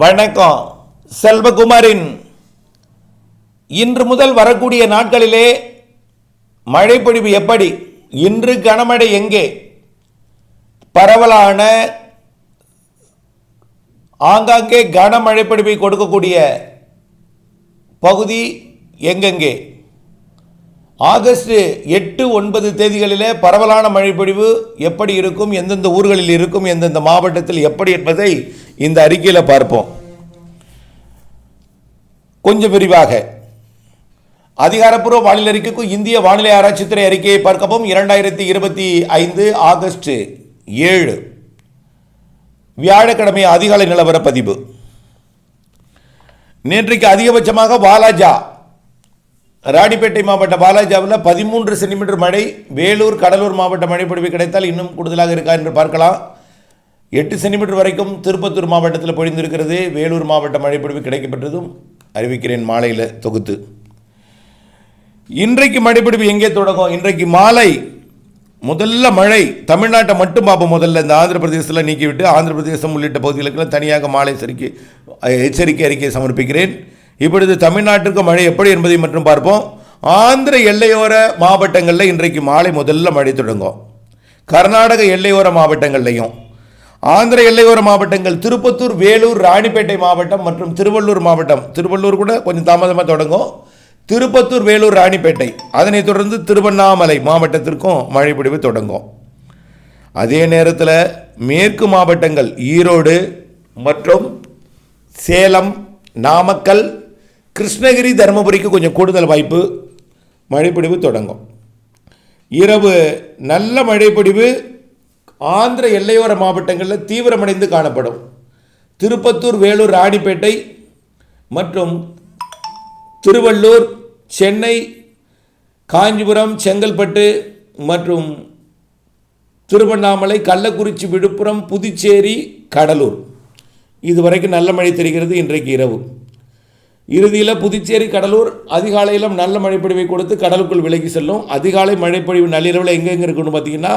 வணக்கம் செல்வகுமாரின். இன்று முதல் வரக்கூடிய நாட்களிலே மழைப்பொழிவு எப்படி? இன்று கனமழை எங்கே? பரவலான ஆங்காங்கே கனமழை பொழிவை கொடுக்கக்கூடிய பகுதி எங்கெங்கே? ஆகஸ்ட் எட்டு ஒன்பது தேதிகளிலே பரவலான மழைப்பொழிவு எப்படி இருக்கும்? எந்தெந்த ஊர்களில் இருக்கும்? எந்தெந்த மாவட்டத்தில் எப்படி என்பதை இந்த அறிக்கையில் பார்ப்போம். கொஞ்சம் விரிவாக. அதிகாரப்பூர்வ வானிலை அறிக்கைக்கும் இந்திய வானிலை ஆராய்ச்சித்துறை அறிக்கையை பார்க்கவும் இரண்டாயிரத்தி இருபத்தி ஐந்து ஆகஸ்ட் ஏழு. வியாழக்கிழமை அதிகாலை நிலவர பதிவு நேற்றைக்கு அதிகபட்சமாக வாலாஜா ராணிப்பேட்டை மாவட்ட பாலாஜாவில் பதிமூன்று சென்டிமீட்டர் மழை வேலூர் கடலூர் மாவட்ட மழைப்பொழிவு கிடைத்தால் இன்னும் கூடுதலாக இருக்கா என்று பார்க்கலாம். எட்டு சென்டிமீட்டர் வரைக்கும் திருப்பத்தூர் மாவட்டத்தில் பொழிந்திருக்கிறது. வேலூர் மாவட்ட மழைப்பொழிவு கிடைக்கப்பட்டதும் அறிவிக்கிறேன் மாலையில் தொகுத்து. இன்றைக்கு மழைப்பொழிவு எங்கே தொடங்கும்? இன்றைக்கு மாலை முதல்ல மழை தமிழ்நாட்டை மட்டும் பார்ப்போம். முதல்ல இந்த ஆந்திர பிரதேசத்தில் நீக்கிவிட்டு ஆந்திர பிரதேசம் உள்ளிட்ட பகுதிகளுக்கெல்லாம் தனியாக மாலை எச்சரிக்கை எச்சரிக்கை அறிக்கையை சமர்ப்பிக்கிறேன். இப்பொழுது தமிழ்நாட்டிற்கு மழை எப்படி என்பதை மட்டும் பார்ப்போம். ஆந்திர எல்லையோர மாவட்டங்களில் இன்றைக்கு மாலை முதல்ல மழை தொடங்கும். கர்நாடக எல்லையோர மாவட்டங்கள்லையும் ஆந்திர எல்லையோர மாவட்டங்கள் திருப்பத்தூர் வேலூர் ராணிப்பேட்டை மாவட்டம் மற்றும் திருவள்ளூர் மாவட்டம். திருவள்ளூர் கூட கொஞ்சம் தாமதமாக தொடங்கும். திருப்பத்தூர் வேலூர் ராணிப்பேட்டை. அதனைத் தொடர்ந்து திருவண்ணாமலை மாவட்டத்திற்கும் மழை தொடங்கும். அதே நேரத்தில் மேற்கு மாவட்டங்கள் ஈரோடு மற்றும் சேலம் நாமக்கல் கிருஷ்ணகிரி தருமபுரிக்கு கொஞ்சம் கூடுதல் வாய்ப்பு மழைப்பொழிவு தொடங்கும். இரவு நல்ல மழைப்பொழிவு ஆந்திர எல்லையோர மாவட்டங்களில் தீவிரமடைந்து காணப்படும். திருப்பத்தூர் வேலூர் ராணிப்பேட்டை மற்றும் திருவள்ளூர் சென்னை காஞ்சிபுரம் செங்கல்பட்டு மற்றும் திருவண்ணாமலை கள்ளக்குறிச்சி விழுப்புரம் புதுச்சேரி கடலூர். இதுவரைக்கும் நல்ல மழை தெரிகிறது இன்றைக்கு இரவு. இறுதியில் புதுச்சேரி கடலூர் அதிகாலையிலும் நல்ல மழைப்பொழிவை கொடுத்து கடலுக்குள் விலகி செல்லும். அதிகாலை மழைப்பொழிவு நள்ளிரவில் எங்கெங்கே இருக்குன்னு பார்த்தீங்கன்னா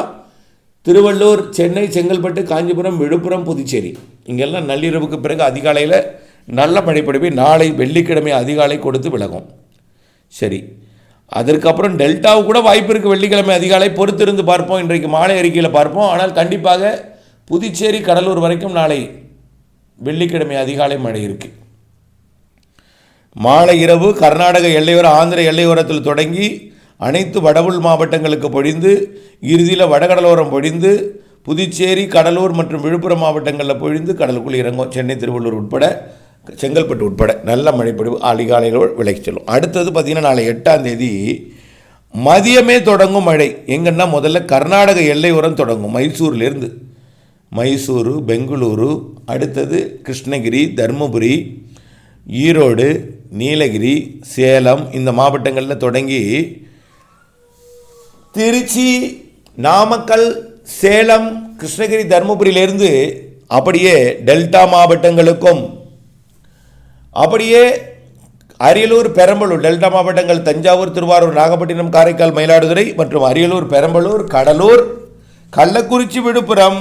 திருவள்ளூர் சென்னை செங்கல்பட்டு காஞ்சிபுரம் விழுப்புரம் புதுச்சேரி. இங்கெல்லாம் நள்ளிரவுக்கு பிறகு அதிகாலையில் நல்ல மழைப்பொழிவை நாளை வெள்ளிக்கிழமை அதிகாலை கொடுத்து விலகும். சரி. அதற்கப்புறம் டெல்டாவு கூட வாய்ப்பு இருக்குது வெள்ளிக்கிழமை அதிகாலை பொறுத்திருந்து பார்ப்போம். இன்றைக்கு மாலை அறிக்கையில் பார்ப்போம். ஆனால் கண்டிப்பாக புதுச்சேரி கடலூர் வரைக்கும் நாளை வெள்ளிக்கிழமை அதிகாலை மழை இருக்குது மாலை இரவு கர்நாடக எல்லையோர ஆந்திர எல்லையோரத்தில் தொடங்கி அனைத்து வடவுள் மாவட்டங்களுக்கு பொழிந்து இறுதியில் வடகடலோரம் பொழிந்து புதுச்சேரி கடலூர் மற்றும் விழுப்புரம் மாவட்டங்களில் பொழிந்து கடலுக்குள் இறங்கும். சென்னை திருவள்ளூர் உட்பட செங்கல்பட்டு உட்பட நல்ல மழைப்பொழிவு அதிகாலையில் விலகி செல்லும். அடுத்தது பார்த்திங்கன்னா நாளை எட்டாம் தேதி மதியமே தொடங்கும் மழை. எங்கன்னா முதல்ல கர்நாடக எல்லையோரம் தொடங்கும் மைசூர்லேருந்து. மைசூரு பெங்களூரு அடுத்தது கிருஷ்ணகிரி தருமபுரி ஈரோடு நீலகிரி சேலம் இந்த மாவட்டங்களில் தொடங்கி திருச்சி நாமக்கல் சேலம் கிருஷ்ணகிரி தருமபுரியிலிருந்து அப்படியே டெல்டா மாவட்டங்களுக்கும் அப்படியே அரியலூர் பெரம்பலூர் டெல்டா மாவட்டங்கள் தஞ்சாவூர் திருவாரூர் நாகப்பட்டினம் காரைக்கால் மயிலாடுதுறை மற்றும் அரியலூர் பெரம்பலூர் கடலூர் கள்ளக்குறிச்சி விழுப்புரம்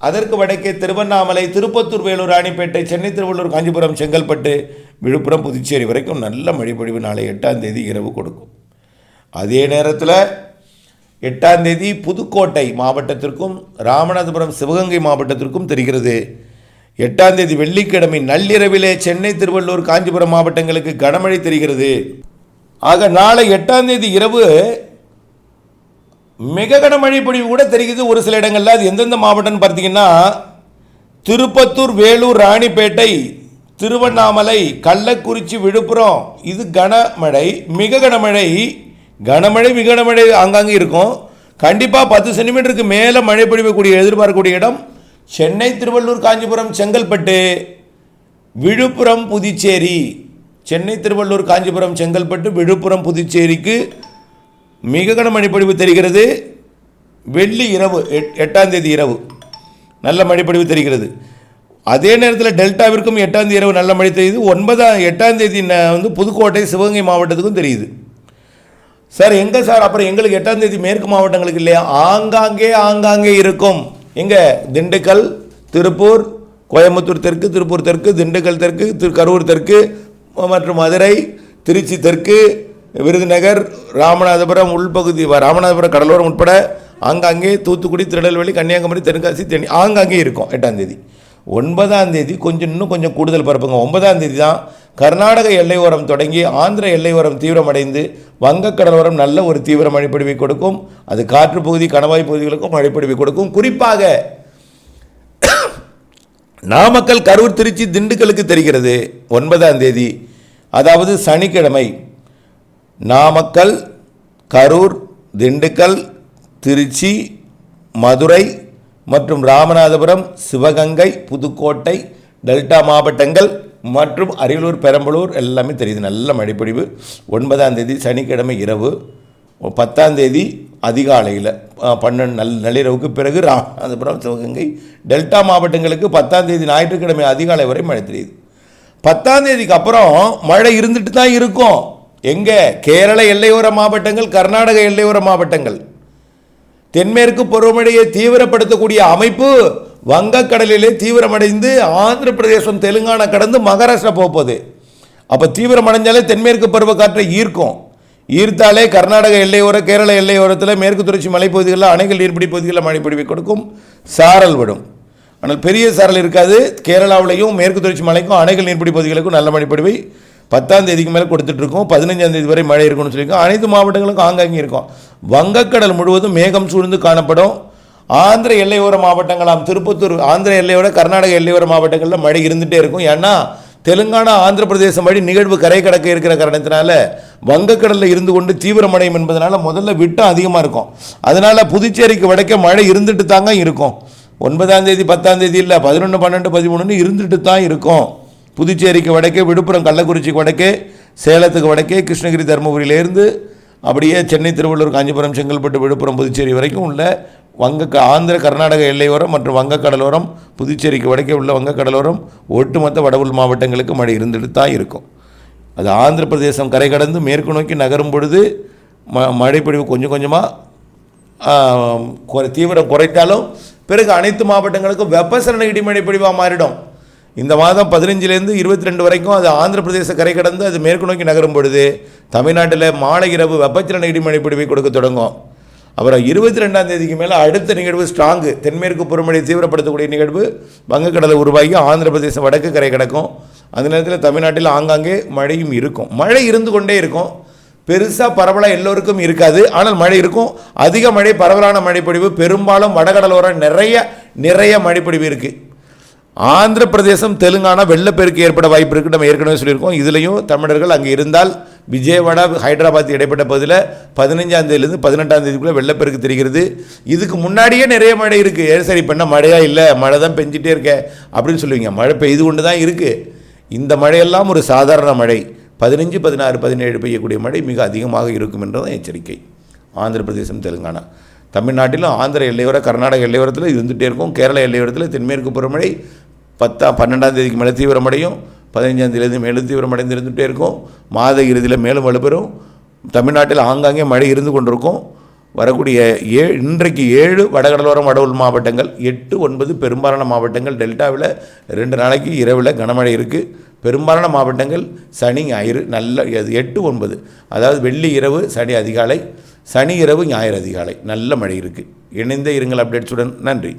அதற்கு வடக்கே திருவண்ணாமலை திருப்பத்தூர் வேலூர் ராணிப்பேட்டை சென்னை திருவள்ளூர் காஞ்சிபுரம் செங்கல்பட்டு விழுப்புரம் புதுச்சேரி வரைக்கும் நல்ல மழைப்பொழிவு நாளை எட்டாம் தேதி இரவு கொடுக்கும். அதே நேரத்தில் எட்டாம் தேதி புதுக்கோட்டை மாவட்டத்திற்கும் ராமநாதபுரம் சிவகங்கை மாவட்டத்திற்கும் தெரிகிறது. எட்டாம் தேதி வெள்ளிக்கிழமை நள்ளிரவிலே சென்னை திருவள்ளூர் காஞ்சிபுரம் மாவட்டங்களுக்கு கனமழை தெரிகிறது. ஆக நாளை எட்டாம் தேதி இரவு மிக கனமழை பொழிவு கூட தெரிகிறது. ஒரு சில இடங்களில் அது எந்தெந்த மாவட்டம்னு பார்த்தீங்கன்னா திருப்பத்தூர் வேலூர் ராணிப்பேட்டை திருவண்ணாமலை கள்ளக்குறிச்சி விழுப்புரம் இது கனமழை மிக கனமழை. கனமழை மிகனமழை ஆங்காங்கே இருக்கும். கண்டிப்பாக பத்து சென்டிமீட்டருக்கு மேலே மழை பொழிவக்கூடிய எதிர்பார்க்கக்கூடிய இடம் சென்னை திருவள்ளூர் காஞ்சிபுரம் செங்கல்பட்டு. விழுப்புரம் புதுச்சேரி. சென்னை திருவள்ளூர் காஞ்சிபுரம் செங்கல்பட்டு விழுப்புரம் புதுச்சேரிக்கு மிக கன மழைப்பொழிவு தெரிகிறது. வெள்ளி இரவு எட் எட்டாம் தேதி இரவு நல்ல மழைப்பொழிவு தெரிகிறது. அதே நேரத்தில் டெல்டாவிற்கும் எட்டாம் தேதி இரவு நல்ல மழை தெரியுது. ஒன்பதாம் எட்டாம் தேதி வந்து புதுக்கோட்டை சிவகங்கை மாவட்டத்துக்கும் தெரியுது. சார் எங்கே சார்? அப்புறம் எங்களுக்கு எட்டாம் தேதி மேற்கு மாவட்டங்களுக்கு இல்லையா? ஆங்காங்கே ஆங்காங்கே இருக்கும். எங்கே? திண்டுக்கல் திருப்பூர் கோயம்புத்தூர் தெற்கு திருப்பூர் தெற்கு திண்டுக்கல் தெற்கு திரு கரூர் தெற்கு மற்றும் மதுரை திருச்சி தெற்கு விருதுநகர் ராமநாதபுரம் உள்பகுதி ராமநாதபுரம் கடலோரம் உட்பட ஆங்காங்கே தூத்துக்குடி திருநெல்வேலி கன்னியாகுமரி தென்காசி தேனி ஆங்காங்கே இருக்கும் எட்டாம் தேதி. ஒன்பதாம் தேதி கொஞ்சம் இன்னும் கொஞ்சம் கூடுதல் பரப்புங்க. ஒன்பதாம் தேதி தான் கர்நாடக எல்லையோரம் தொடங்கி ஆந்திர எல்லையோரம் தீவிரமடைந்து வங்கக்கடலோரம் நல்ல ஒரு தீவிர மழைப்பிடிவை கொடுக்கும். அது காற்று பகுதி கணவாய் பகுதிகளுக்கும் மழைப்பிடிவை கொடுக்கும். குறிப்பாக நாமக்கல் கரூர் திருச்சி திண்டுக்கலுக்கு தெரிகிறது ஒன்பதாம் தேதி. அதாவது சனிக்கிழமை. நாமக்கல் கரூர் திண்டுக்கல் திருச்சி மதுரை மற்றும் ராமநாதபுரம் சிவகங்கை புதுக்கோட்டை டெல்டா மாவட்டங்கள் மற்றும் அரியலூர் பெரம்பலூர் எல்லாமே தெரியுது. நல்ல மழைப்பொழிவு. ஒன்பதாம் தேதி சனிக்கிழமை இரவு. பத்தாம் தேதி அதிகாலையில் பன்னெண்டு நல் நள்ளிரவுக்கு பிறகு ராமநாதபுரம் சிவகங்கை டெல்டா மாவட்டங்களுக்கு பத்தாம் தேதி ஞாயிற்றுக்கிழமை அதிகாலை வரை மழை தெரியுது. பத்தாம் தேதிக்கு அப்புறம் மழை இருந்துட்டு தான் இருக்கும். எங்கே? கேரள எல்லையோர மாவட்டங்கள் கர்நாடக எல்லையோர மாவட்டங்கள். தென்மேற்கு பருவமழையை தீவிரப்படுத்தக்கூடிய அமைப்பு வங்கக்கடலிலே தீவிரமடைந்து ஆந்திர பிரதேசம் தெலுங்கானா கடந்து மகாராஷ்டிரா போகுது. அப்போ தீவிரமடைஞ்சாலே தென்மேற்கு பருவக்காற்றை ஈர்க்கும். ஈர்த்தாலே கர்நாடக எல்லையோர கேரள எல்லையோரத்தில் மேற்கு தொடர்ச்சி மலைப்பகுதிகளில் அணைகள் நீர்பிடி பகுதிகளில் மழைப்பொழிவை கொடுக்கும் சாரல் விடும். ஆனால் பெரிய சாரல் இருக்காது. கேரளாவிலையும் மேற்கு தொடர்ச்சி மலைக்கும் அணைகள் நீர்பிடி பகுதிகளுக்கும் நல்ல மழைப்பிடிவை பத்தாம் தேதிக்கு மேலே கொடுத்துட்ருக்கோம் பதினஞ்சாம் தேதி வரை மழை இருக்கும்னு சொல்லியிருக்கோம். அனைத்து மாவட்டங்களுக்கும் ஆங்காங்கே இருக்கும். வங்கக்கடல் முழுவதும் மேகம் சூழ்ந்து காணப்படும். ஆந்திர எல்லையோர மாவட்டங்களாம் திருப்பத்தூர் ஆந்திர எல்லையோர கர்நாடக எல்லையோர மாவட்டங்களில் மழை இருந்துகிட்டே இருக்கும். ஏன்னா தெலுங்கானா ஆந்திர பிரதேசம் வழி நிகழ்வு கரை கடக்க இருக்கிற காரணத்தினால வங்கக்கடலில் இருந்து கொண்டு தீவிரமடையும் என்பதனால முதல்ல விட்டம் அதிகமாக இருக்கும். அதனால் புதுச்சேரிக்கு வடக்கே மழை இருந்துட்டு தாங்க இருக்கும். ஒன்பதாம் தேதி பத்தாம் தேதி இல்லை பதினொன்று பன்னெண்டு பதிமூணுன்னு இருந்துட்டு தான் இருக்கும். புதுச்சேரிக்கு வடக்கே விழுப்புரம் கள்ளக்குறிச்சிக்கு வடக்கே சேலத்துக்கு வடக்கே கிருஷ்ணகிரி தருமபுரியிலேருந்து அப்படியே சென்னை திருவள்ளூர் காஞ்சிபுரம் செங்கல்பட்டு விழுப்புரம் புதுச்சேரி வரைக்கும் உள்ள வங்க ஆந்திர கர்நாடக எல்லையோரம் மற்றும் வங்கக்கடலோரம் புதுச்சேரிக்கு வடக்கே உள்ள வங்கக்கடலோரம் ஒட்டுமொத்த வடவுள் மாவட்டங்களுக்கு மழை இருந்துட்டு தான் இருக்கும். அது ஆந்திர பிரதேசம் கரை கடந்து மேற்கு நோக்கி நகரும் பொழுது ம மழைப்பொழிவு கொஞ்சம் கொஞ்சமாக குறை தீவிரம் குறைத்தாலும் பிறகு அனைத்து மாவட்டங்களுக்கும் வெப்பசலன இடிமழை பொழிவாக மாறிடும். இந்த மாதம் பதினஞ்சுலேருந்து இருபத்தி ரெண்டு வரைக்கும் அது ஆந்திர பிரதேச கரை கடந்து அது மேற்கு நோக்கி நகரும் பொழுது தமிழ்நாட்டில் மாலை இரவு வெப்பச்சலன இடிமழை பிடிவை கொடுக்க தொடங்கும். அப்புறம் இருபத்தி ரெண்டாம் தேதிக்கு மேலே அடுத்த நிகழ்வு ஸ்ட்ராங்கு தென்மேற்கு பருவமழை தீவிரப்படுத்தக்கூடிய நிகழ்வு வங்கக்கடலை உருவாகி ஆந்திர பிரதேசம் வடக்கு கரை கிடக்கும். அந்த நேரத்தில் தமிழ்நாட்டில் ஆங்காங்கே மழையும் இருக்கும். மழை இருந்து கொண்டே இருக்கும். பெருசாக பரவலாக எல்லோருக்கும் இருக்காது. ஆனால் மழை இருக்கும். அதிக மழை பரவலான மழைப்பொழிவு. பெரும்பாலும் வடகடலோரம் நிறைய நிறைய மழைப்பொழிவு இருக்குது ஆந்திர பிரதேசம் தெலுங்கானா வெள்ளப்பெருக்கு ஏற்பட வாய்ப்பு இருக்குது நம்ம ஏற்கனவே சொல்லியிருக்கோம். இதுலேயும் தமிழர்கள் அங்கே இருந்தால் விஜயவாடா ஹைதராபாத் இடைப்பட்ட பகுதியில் பதினஞ்சாம் தேதியிலேருந்து பதினெட்டாம் தேதிக்குள்ளே வெள்ளப்பெருக்கு தெரிகிறது. இதுக்கு முன்னாடியே நிறைய மழை இருக்குது ஏன் சரி பண்ண மழையாக இல்லை? மழை தான் பெஞ்சிட்டே இருக்க. அப்படின்னு சொல்லுவீங்க. மழை பெய்து கொண்டு தான் இருக்குது இந்த மழையெல்லாம் ஒரு சாதாரண மழை. பதினஞ்சு பதினாறு பதினேழு பெய்யக்கூடிய மழை மிக அதிகமாக இருக்கும் என்றதான் எச்சரிக்கை. ஆந்திர பிரதேசம் தெலுங்கானா. தமிழ்நாட்டிலும் ஆந்திர எல்லையோர கர்நாடக எல்லையோரத்தில் இருந்துகிட்டே இருக்கும். கேரள எல்லையோரத்தில் தென்மேற்கு பருவமழை பத்தா பன்னெண்டாம் தேதிக்கு மேலே தீவிரமடையும். பதினஞ்சாம் தேதி மேலும் தீவிரமடைந்து இருந்துகிட்டே இருக்கும். மாத இறுதியில் மேலும் வலுப்பெறும். தமிழ்நாட்டில் ஆங்காங்கே மழை இருந்து கொண்டிருக்கும். வரக்கூடிய ஏ இன்றைக்கு ஏழு வடகடலோரம் வடவுள் மாவட்டங்கள் எட்டு ஒன்பது பெரும்பாலான மாவட்டங்கள் டெல்டாவில் ரெண்டு நாளைக்கு இரவில் கனமழை இருக்குது பெரும்பாலான மாவட்டங்கள் சனி ஞாயிறு நல்ல அது எட்டு ஒன்பது. அதாவது வெள்ளி இரவு சனி அதிகாலை சனி இரவு ஞாயிறு அதிகாலை நல்ல மழை இருக்குது இணைந்தே இருங்கள் அப்டேட்ஸுடன். நன்றி.